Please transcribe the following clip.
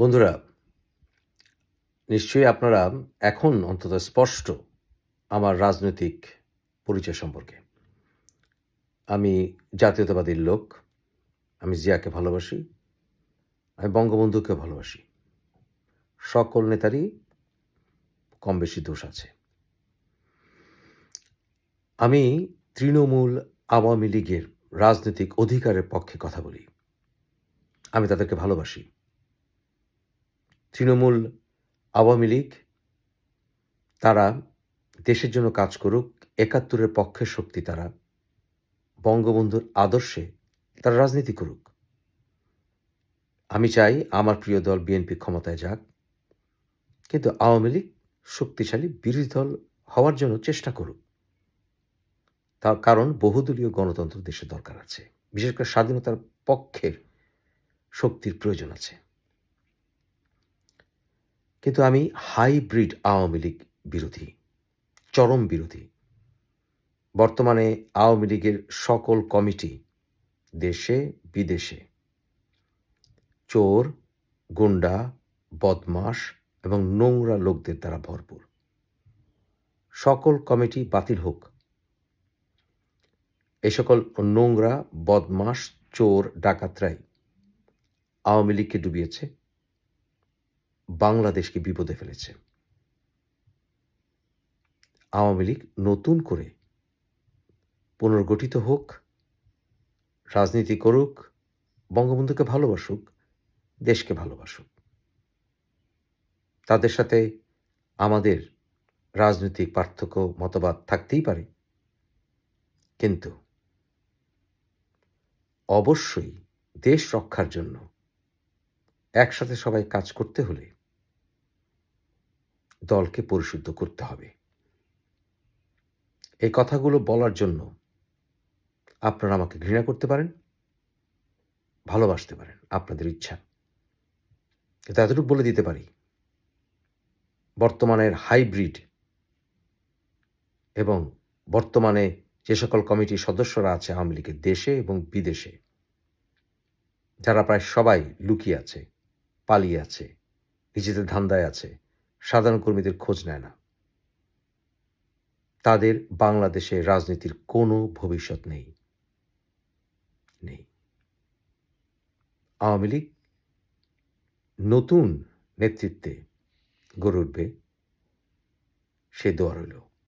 বন্ধুরা, নিশ্চয়ই আপনারা এখন অন্তত স্পষ্ট আমার রাজনৈতিক পরিচয় সম্পর্কে। আমি জাতীয়তাবাদীর লোক, আমি জিয়াকে ভালোবাসি, আমি বঙ্গবন্ধুকে ভালোবাসি। সকল নেতারই কম বেশি দোষ আছে। আমি তৃণমূল আওয়ামী লীগের রাজনৈতিক অধিকারের পক্ষে কথা বলি। আমি তাদেরকে ভালোবাসি। তৃণমূল আওয়ামী লীগ, তারা দেশের জন্য কাজ করুক, একাত্তরের পক্ষের শক্তি তারা, বঙ্গবন্ধুর আদর্শে তারা রাজনীতি করুক। আমি চাই আমার প্রিয় দল বিএনপি ক্ষমতায় যাক, কিন্তু আওয়ামী লীগ শক্তিশালী বিরোধী দল হওয়ার জন্য চেষ্টা করুক। তার কারণ বহুদলীয় গণতন্ত্র দেশে দরকার আছে, বিশেষ করে স্বাধীনতার পক্ষের শক্তির প্রয়োজন আছে। কিন্তু আমি হাইব্রিড আওয়ামী লীগ বিরোধী, চরম বিরোধী। বর্তমানে আওয়ামী লীগের সকল কমিটি দেশে, বিদেশে। চোর, গুন্ডা বদমাস এবং নোংরা লোকদের দ্বারা ভরপুর। সকল কমিটি বাতিল হোক। এই সকল নোংরা বদমাস চোর, ডাকাতরাই আওয়ামী লীগকে ডুবিয়েছে। বাংলাদেশকে বিপদে ফেলেছে। আওয়ামী লীগ নতুন করে পুনর্গঠিত হোক, রাজনীতি করুক, বঙ্গবন্ধুকে ভালোবাসুক, দেশকে ভালোবাসুক। তাদের সাথে আমাদের রাজনৈতিক পার্থক্য, মতবাদ থাকতেই পারে। কিন্তু অবশ্যই দেশ রক্ষার জন্য একসাথে সবাই কাজ করতে হলে দলকে পরিশুদ্ধ করতে হবে। এই কথাগুলো বলার জন্য আপনারা আমাকে ঘৃণা করতে পারেন, ভালোবাসতে পারেন আপনাদের ইচ্ছা। কিন্তু এতটুকু বলে দিতে পারি, বর্তমানের হাইব্রিড এবং বর্তমানে যে সকল কমিটির সদস্যরা আছে আওয়ামী লীগের দেশে এবং বিদেশে, যারা প্রায় সবাই লুকিয়ে আছে, পালিয়ে আছে, নিজেদের ধান্দায় আছে সাধারণ কর্মীদের খোঁজ নেয় না। তাদের বাংলাদেশে রাজনীতির কোনো ভবিষ্যৎ নেই। নেই। আওয়ামী লীগ নতুন নেতৃত্বে গড়ে উঠবে। সে দোয়া রইল।